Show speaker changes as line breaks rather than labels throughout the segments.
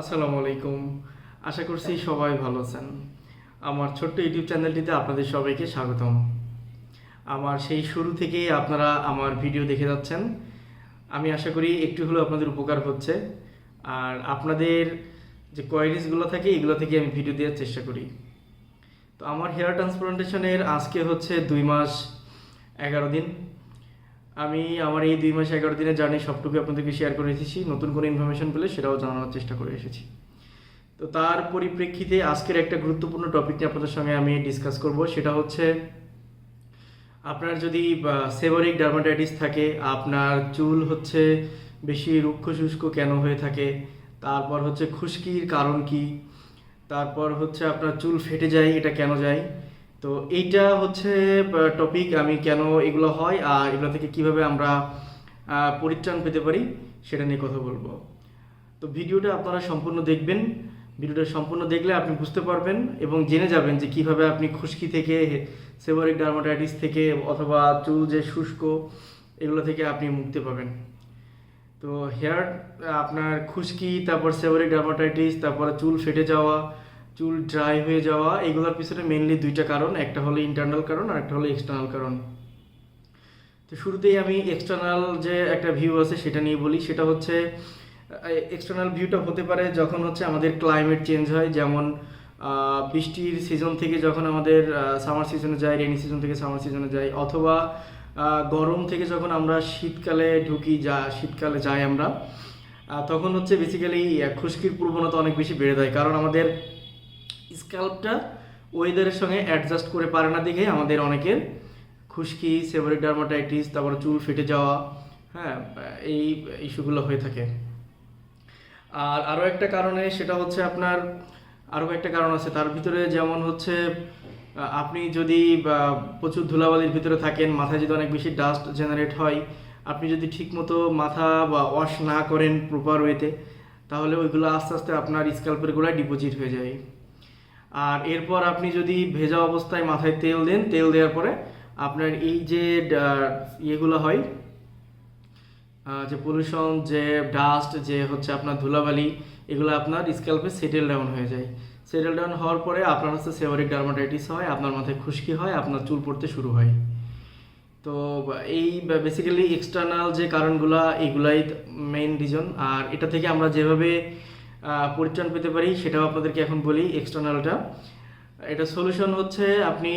আসসালামু আলাইকুম। আশা করছি সবাই ভালো আছেন। আমার ছোট্ট ইউটিউব চ্যানেলটিতে আপনাদের সবাইকে স্বাগতম। আমার সেই শুরু থেকেই আপনারা আমার ভিডিও দেখে যাচ্ছেন। আমি আশা করি একটু হলেও আপনাদের উপকার হচ্ছে। আর আপনাদের যে কোয়ারিজগুলো থাকে এগুলো থেকে আমি ভিডিও দেওয়ার চেষ্টা করি। তো আমার হেয়ার ট্রান্সপ্লান্টেশনের আজকে হচ্ছে দুই মাস এগারো দিন। আমি আমার এই দুই মাস এগারো দিনের জার্নি সবটুকু আপনাদেরকে শেয়ার করে এসেছি। নতুন কোনো ইনফরমেশন পেলে সেটাও জানানোর চেষ্টা করে এসেছি। তো তার পরিপ্রেক্ষিতে আজকের একটা গুরুত্বপূর্ণ টপিক নিয়ে আপনাদের সঙ্গে আমি ডিসকাস করব। সেটা হচ্ছে, আপনার যদি সেভারিক ডার্মাটাইটিস থাকে, আপনার চুল হচ্ছে বেশি রুক্ষ শুষ্ক কেন হয়ে থাকে, তারপর হচ্ছে খুশকির কারণ কি, তারপর হচ্ছে আপনার চুল ফেটে যায়, এটা কেন যায় তো এইটা হচ্ছে টপিক আমি কেন এগুলো হয় আর এগুলো থেকে কীভাবে আমরা পরিত্রাণ পেতে পারি সেটা নিয়ে কথা বলব। তো ভিডিওটা আপনারা সম্পূর্ণ দেখবেন। ভিডিওটা সম্পূর্ণ দেখলে আপনি বুঝতে পারবেন এবং জেনে যাবেন যে কীভাবে আপনি খুশকি থেকে, সেভারিক ডার্মাটাইটিস থেকে অথবা চুল যে শুষ্ক, এগুলো থেকে আপনি মুক্তি পাবেন। তো হেয়ার আপনার খুশকি, তারপর সেভারিক ডার্মাটাইটিস, তারপর চুল ফেটে যাওয়া চুল ড্রাই হয়ে যাওয়া, এগুলোর পিছনে মেনলি দুইটা কারণ, একটা হলো ইন্টারনাল কারণ আর একটা হলো এক্সটার্নাল কারণ। তো শুরুতেই আমি এক্সটার্নাল যে একটা ভিউ আছে সেটা নিয়ে বলি, সেটা হচ্ছে এক্সটার্নাল ভিউটা হতে পারে যখন হচ্ছে আমাদের ক্লাইমেট চেঞ্জ হয়, যেমন বৃষ্টির সিজন থেকে যখন আমাদের সামার সিজনে যায় রেনি সিজন থেকে সামার সিজনে যাই অথবা গরম থেকে যখন আমরা শীতকালে ঢুকি, যা, শীতকালে যাই আমরা তখন হচ্ছে বেসিক্যালি খুশকির প্রবণতা অনেক বেশি বেড়ে যায়। কারণ আমাদের স্ক্যাল্পটা ওয়েদারের সঙ্গে অ্যাডজাস্ট করে পারে না দেখে আমাদের অনেকের খুশকি সেভারিক ডার্মাটাইটিস তারপরে চুল ফেটে যাওয়া হ্যাঁ এই ইস্যুগুলো হয়ে থাকে। আর আরও একটা কারণে সেটা হচ্ছে আপনার, আরও একটা কারণ আছে, তার ভিতরে যেমন হচ্ছে আপনি যদি প্রচুর ধুলাবালির ভিতরে থাকেন, মাথায় যদি অনেক বেশি ডাস্ট জেনারেট হয়, আপনি যদি ঠিকমতো মাথা বা ওয়াশ না করেন প্রপার ওয়েতে তাহলে ওইগুলো আস্তে আস্তে আপনার স্ক্যাল্পের গোড়ায় ডিপোজিট হয়ে যায়। আর এরপর আপনি যদি ভেজা অবস্থায় মাথায় তেল দেন, তেল দেওয়ার পরে আপনার এই যে ইয়েগুলো হয় যে পলিউশন যে ডাস্ট যে হচ্ছে আপনার ধুলাবালি, এগুলো আপনার স্ক্যাল্পে সেটেল ডাউন হয়ে যায়। সেটেল ডাউন হওয়ার পরে আপনার হচ্ছে সেভারিক ডার্মাটাইটিস হয়, আপনার মাথায় খুশকি হয়, আপনার চুল পড়তে শুরু হয়। তো এই বেসিক্যালি এক্সটার্নাল যে কারণগুলা, এগুলাই মেইন রিজন আর এটা থেকে আমরা যেভাবে পরিত্রাণ পেতে পারি, সেটাও আপনাদেরকে এখন বলি এক্সটার্নালটা এটা সলিউশন হচ্ছে আপনি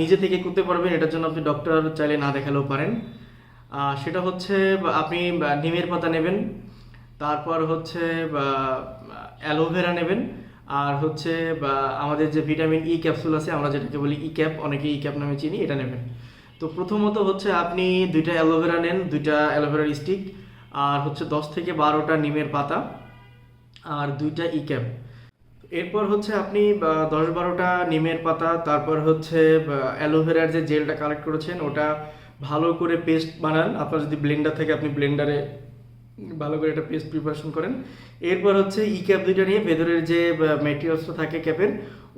নিজে থেকে করতে পারবেন, এটার জন্য আপনি ডক্টর চাইলে না দেখালেও পারেন। সেটা হচ্ছে আপনি নিমের পাতা নেবেন, তারপর হচ্ছে অ্যালোভেরা নেবেন, আর হচ্ছে আমাদের যে ভিটামিন ই ক্যাপসুল আছে, আমরা যেটাকে বলি ই ক্যাপ অনেকে ই ক্যাপ নামে চিনি, এটা নেবেন। তো প্রথমত হচ্ছে আপনি দুইটা অ্যালোভেরা নেন, দুইটা অ্যালোভেরার স্টিক আর হচ্ছে দশ থেকে বারোটা নিমের পাতা। আর দুইটা ই ক্যাপ এরপর হচ্ছে আপনি দশ বারোটা নিমের পাতা, তারপর হচ্ছে অ্যালোভেরার যে জেলটা কালেক্ট করেছেন, ওটা ভালো করে পেস্ট বানান। আপনার যদি ব্লেন্ডার থাকে, আপনি ব্লেন্ডারে ভালো করে একটা পেস্ট প্রিপারেশন করেন। এরপর হচ্ছে ই ক্যাপ দুইটা নিয়ে ভেতরের যে মেটেরিয়ালসটা থাকে ক্যাপের,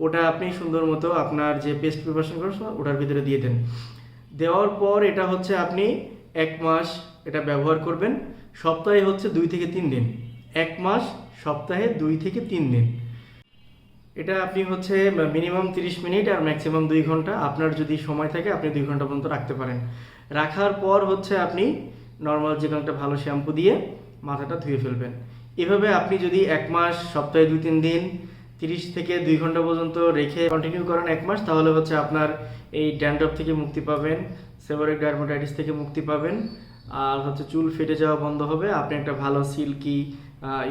ওটা আপনি সুন্দর মতো আপনার যে পেস্ট প্রিপারেশন করেছেন ওটার ভিতরে দিয়ে দেন। দেওয়ার পর এটা হচ্ছে আপনি এক মাস এটা ব্যবহার করবেন। সপ্তাহে হচ্ছে দুই থেকে তিন দিন। এক মাস, সপ্তাহে দুই থেকে তিন দিন। এটা আপনি হচ্ছে মিনিমাম তিরিশ মিনিট আর ম্যাক্সিমাম দুই ঘণ্টা। আপনার যদি সময় থাকে, আপনি দুই ঘণ্টা পর্যন্ত রাখতে পারেন। রাখার পর হচ্ছে আপনি নর্মাল যে কোনো একটা ভালো শ্যাম্পু দিয়ে মাথাটা ধুয়ে ফেলবেন। এভাবে আপনি যদি এক মাস, সপ্তাহে দুই, তিন দিন, তিরিশ থেকে দুই ঘণ্টা পর্যন্ত রেখে কন্টিনিউ করেন এক মাস, তাহলে হচ্ছে আপনার এই ড্যান্ড্রফ থেকে মুক্তি পাবেন সেভারিক ডার্মাটাইটিস থেকে মুক্তি পাবেন, আর হচ্ছে চুল ফেটে যাওয়া বন্ধ হবে, আপনি একটা ভালো সিল্কি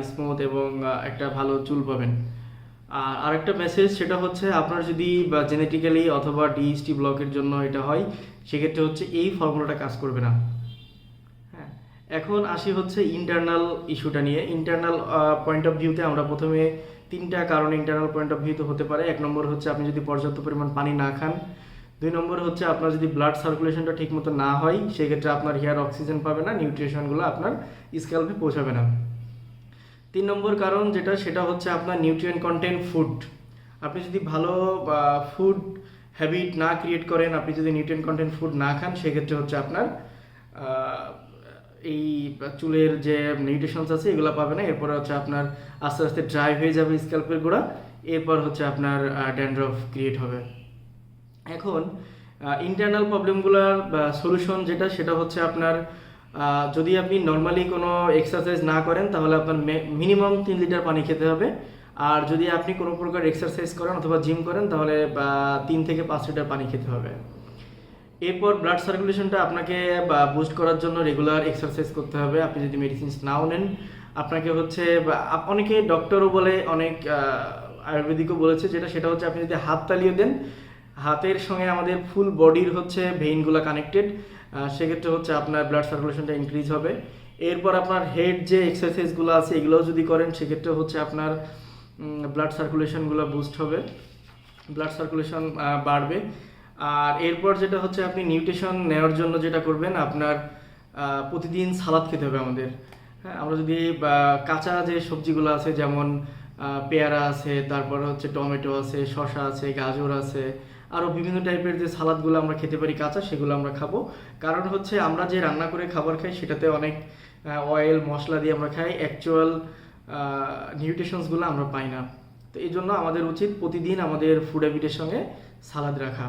স্মুথ এবং একটা ভালো চুল পাবেন। আর আরেকটা মেসেজ সেটা হচ্ছে আপনার যদি জেনেটিক্যালি অথবা ডিএসটি ব্লকের জন্য এটা হয়, সেক্ষেত্রে হচ্ছে এই ফর্মুলাটা কাজ করবে না। হ্যাঁ এখন আসি হচ্ছে ইন্টারনাল ইস্যুটা নিয়ে। ইন্টারনাল পয়েন্ট অফ ভিউতে আমরা প্রথমে তিনটা কারণ ইন্টারনাল পয়েন্ট অফ ভিউতে হতে পারে। এক নম্বর হচ্ছে আপনি যদি পর্যাপ্ত পরিমাণ পানি না খান। দুই নম্বর হচ্ছে আপনার যদি ব্লাড সার্কুলেশনটা ঠিকমতো না হয়, সেক্ষেত্রে আপনার হেয়ার অক্সিজেন পাবে না নিউট্রিশনগুলো আপনার স্ক্যাল্পে পৌঁছাবে না। তিন নম্বর কারণ যেটা, সেটা হচ্ছে আপনার নিউট্রিয়েন্ট কন্টেন্ট ফুড আপনি যদি ভালো ফুড হ্যাবিট না ক্রিয়েট করেন, আপনি যদি নিউট্রিয়েন্ট কন্টেন্ট ফুড না খান, সেক্ষেত্রে হচ্ছে আপনার এই চুলের যে নিউট্রিশনস আছে, এগুলো পাবে না। এরপরে হচ্ছে আপনার আস্তে আস্তে ড্রাই হয়ে যাবে স্ক্যাল্পের গোড়া। এরপর হচ্ছে আপনার ড্যান্ড্রফ ক্রিয়েট হবে। এখন ইন্টারনাল প্রবলেমগুলোর সলিউশন যেটা, সেটা হচ্ছে আপনার যদি আপনি নর্মালি কোনো এক্সারসাইজ না করেন, তাহলে আপনার মিনিমাম তিন লিটার পানি খেতে হবে। আর যদি আপনি কোনো প্রকার এক্সারসাইজ করেন অথবা জিম করেন, তাহলে তিন থেকে পাঁচ লিটার পানি খেতে হবে। এরপর ব্লাড সার্কুলেশনটা আপনাকে বুস্ট করার জন্য রেগুলার এক্সারসাইজ করতে হবে। আপনি যদি মেডিসিনস নাও নেন, আপনাকে হচ্ছে অনেকে ডক্টরও বলে, অনেক আয়ুর্বেদিকও বলেছে, যেটা, সেটা হচ্ছে আপনি যদি হাত তালিয়ে দেন, হাতের সঙ্গে আমাদের ফুল বডির হচ্ছে ভেইনগুলো কানেক্টেড সেক্ষেত্রে হচ্ছে আপনার ব্লাড সার্কুলেশনটা ইনক্রিজ হবে। এরপর আপনার হেড যে এক্সারসাইজগুলো আছে, এগুলোও যদি করেন, সেক্ষেত্রে হচ্ছে আপনার ব্লাড সার্কুলেশনগুলো বুস্ট হবে। ব্লাড সার্কুলেশন বাড়বে। আর এরপর যেটা হচ্ছে আপনি নিউট্রিশন নেওয়ার জন্য যেটা করবেন, আপনার প্রতিদিন সালাদ খেতে হবে আমাদের। হ্যাঁ আমরা যদি কাঁচা যে সবজিগুলো আছে, যেমন পেয়ারা আছে, তারপর হচ্ছে টমেটো আছে, শসা আছে, গাজর আছে আরও বিভিন্ন টাইপের যে সালাদগুলো আমরা খেতে পারি কাঁচা, সেগুলো আমরা খাব। কারণ হচ্ছে আমরা যে রান্না করে খাবার খাই, সেটাতে অনেক অয়েল মশলা দিয়ে আমরা খাই। অ্যাকচুয়াল নিউট্রিশনসগুলো আমরা পাই না। তো এই জন্য আমাদের উচিত প্রতিদিন আমাদের ফুড হ্যাবিটের সঙ্গে সালাদ রাখা।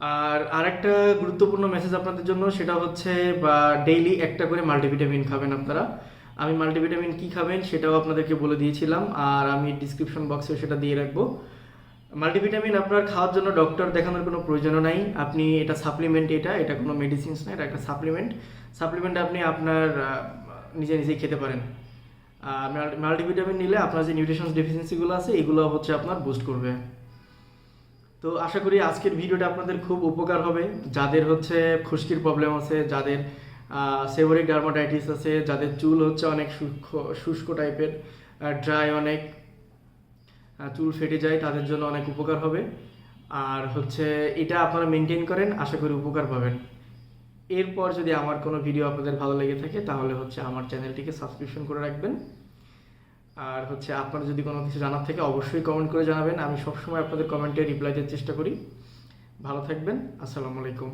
আর আরেকটা গুরুত্বপূর্ণ মেসেজ আপনাদের জন্য, সেটা হচ্ছে, বা ডেইলি একটা করে মাল্টিভিটামিন খাবেন আপনারা। আমি মাল্টিভিটামিন কি খাবেন, সেটাও আপনাদেরকে বলে দিয়েছিলাম। আর আমি ডিসক্রিপশন বক্সে সেটা দিয়ে রাখব। মাল্টিভিটামিন আপনার খাওয়ার জন্য ডক্টর দেখানোর কোনো প্রয়োজনও নাই। আপনি এটা সাপ্লিমেন্ট এটা এটা কোনো মেডিসিনস না, এটা একটা সাপ্লিমেন্ট সাপ্লিমেন্ট আপনি আপনার নিজে নিজেই খেতে পারেন। মাল্টিভিটামিন নিলে আপনার যে নিউট্রিশন ডেফিসিয়েন্সিগুলো আছে, এগুলো হচ্ছে আপনার বুস্ট করবে। তো আশা করি আজকের ভিডিওটা আপনাদের খুব উপকার হবে। যাদের হচ্ছে খুশকির প্রবলেম আছে, যাদের সেভরিক ডার্মাটাইটিস আছে, যাদের চুল হচ্ছে অনেক শুষ্ক শুষ্ক টাইপের ড্রাই অনেক চুল ফেটে যায়, তাদের জন্য অনেক উপকার হবে। আর হচ্ছে এটা আপনারা মেনটেন করেন, আশা করি উপকার পাবেন। এরপর যদি আমার কোনো ভিডিও আপনাদের ভালো লেগে থাকে, তাহলে হচ্ছে আমার চ্যানেলটিকে সাবস্ক্রিপশন করে রাখবেন। আর হচ্ছে আপনার যদি কোনো কিছু জানার থাকে, অবশ্যই কমেন্ট করে জানাবেন। আমি সবসময় আপনাদের কমেন্টে রিপ্লাই দেওয়ার চেষ্টা করি। ভালো থাকবেন, আসসালামু আলাইকুম।